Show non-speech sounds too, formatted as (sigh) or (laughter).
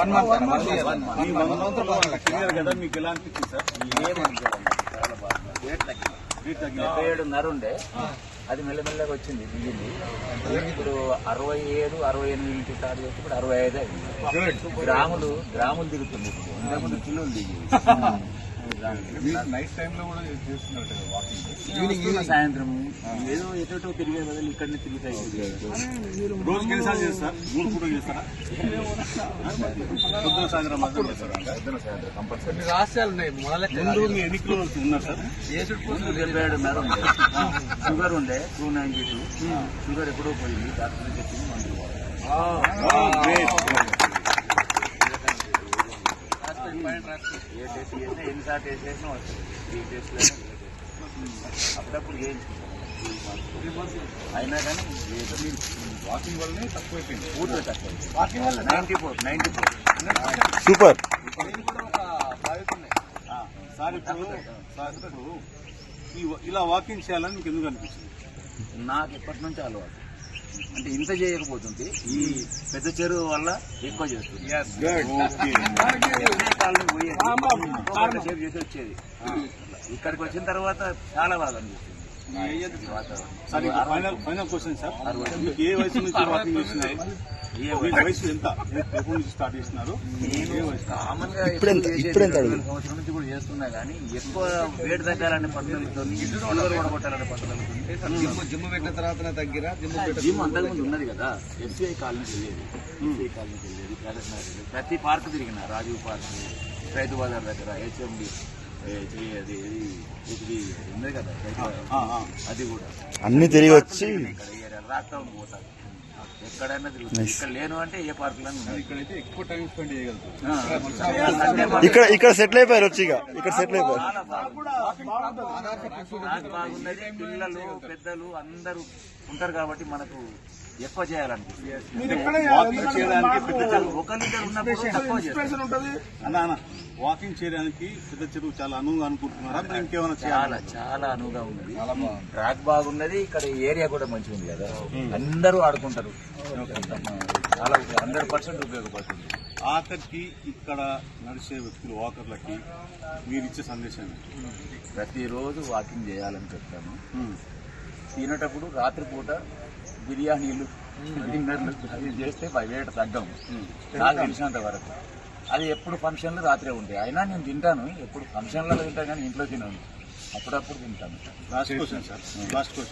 One month one month ఈ one మంత్లో clear కదా? మీకు ఎలా అనిపించింది సార్? ఏమనుకోదండి చాలా బాగుంది రేట్ తగ్గింది. రేట్ తగ్గిన డెబ్బై ఏడున్నర ఉండే. అది మెల్లమెల్లగా వచ్చింది దిగింది ఇప్పుడు అరవై ఏడు అరవై ఎనిమిది నుంచి స్టార్ట్ చేస్తే ఇప్పుడు అరవై ఐదు అయింది. గ్రాములు గ్రాములు దిగుతుంది ఇప్పుడు ఇంతకుముందు కిలోలు దిగి. (laughs) నైట్ టైం లో కూడా వాకింగ్ సాయంత్రం ఏదో ఎటో తిరిగే బదులు ఇక్కడనే తిరుగుతాయి ఎన్నిసార్లు చేస్తారు? మూడు చేస్తారా? సాయంత్రం మాత్రం చేస్తారా? సాయంత్రం కంపల్సరీ. రాష్ట్రాలు ఉన్నాయి మొదలెక్క ముందు మీ ఎన్ని కిలోమీటర్స్ ఉన్నారు సార్? డెబ్బై ఉండే షుగర్ ఉండే టూ నైన్టీ టూ. షుగర్ ఎప్పుడో పోయింది డాక్టర్ చెప్పింది మందులు వాడాలి. ఏ టెస్ట్ చేసినా ఎన్నిసార్లు టెస్ట్ చేసినా వస్తుంది ఈ టెస్ట్లో అప్పుడప్పుడు చేయించుకుంటాం. అయినా కానీ వాకింగ్ వల్లనే తక్కువ అయిపోయింది పూర్తిగా తక్కువ ninety four ninety four. Super. Sir ఇప్పుడు సార్ ఇప్పుడు ఈ- ఇలా వాకింగ్ చేయాలని మీకు ఎందుకు అనిపించింది నాకు ఎప్పటి నుంచి అలవాటు. అంటే ఇంత చేయకపోతుంది ఈ పెద్ద చెరువు వల్ల ఎక్కువ చేస్తుంది. (laughs) సేపు చేసి వచ్చేది. ఇక్కడికి వచ్చిన తర్వాత చాలా బాగా అనిపిస్తుంది. ఫైనల్ క్వశ్చన్ సార్ ఏ వయసు నుంచి వాకింగ్ చేస్తున్నారు? ఏ మీ వయసు ఎంత? ఎప్పటి నుంచి స్టార్ట్ చేస్తున్నారు. కామన్గా సంవత్సరం నుంచి కూడా చేస్తున్నా కానీ ఎక్కువ వేడి తగ్గాలనే కొడగొట్టాలనే జిమ్ పెట్టిన తర్వాత తగ్గిరా? జిమ్ జిమ్ అంతకుముందు ఉన్నది కదా. ఎఫ్సిఐ కాలనీకి వెళ్ళేది. ఎఫ్సిఐ కాలనీకి వెళ్ళేది. ప్రదర్శన వెళ్ళేది. ప్రతి పార్క్ తిరిగిన రాజీవ్ పార్క్ రైతు బజార్ దగ్గర హెచ్ఎండి అది ఇది ఇది ఉన్నది కదా. రైతు బజార్. ఆ, ఆ. అది కూడా. అన్ని తిరిగి వచ్చి రాక్తా పోతారు. ఎక్కడైనా ఇక్కడ లేను అంటే ఏ ఇక్కడైతే ఎక్కువ టైం స్పెండ్ ఇక్కడ ఇక్కడ సెటిల్ అయిపోయారు వచ్చి ఇక. ఇక్కడ సెటిల్ అయిపోయారు. బాగున్నది పిల్లలు పెద్దలు అందరూ ఉంటారు కాబట్టి మనకు ఎక్కువ చేయాలనిపిస్తుంది. వాకింగ్ చేయడానికి పెద్ద చెరువు చాలా అనువుగా అనుకుంటున్నారా? ఇంకేమైనా చేయాలా? చాలా చాలా అనువుగా ఉన్నది ట్రాక్ బాగున్నది ఇక్కడ ఏరియా కూడా మంచిగా ఉంది కదా అందరూ ఆడుకుంటారు. చాలా హండ్రెడ్ పర్సెంట్ ఉపయోగపడుతుంది. ఆఖరికి ఇక్కడ నడిచే వ్యక్తులు వాకర్లకి మీరు ఇచ్చే సందేశం ప్రతిరోజు వాకింగ్ చేయాలని చెప్తాను. తినేటప్పుడు రాత్రిపూట బిర్యానీలు డిన్నర్లు అవి చేస్తే వేట తగ్గం. నాకు తెలిసినంత వరకు. అది ఎప్పుడు ఫంక్షన్లు రాత్రే ఉంటాయి. అయినా నేను తింటాను. ఎప్పుడు ఫంక్షన్లలో తింటాను కానీ ఇంట్లో తినను. అప్పుడప్పుడు తింటాను. Last question sir last question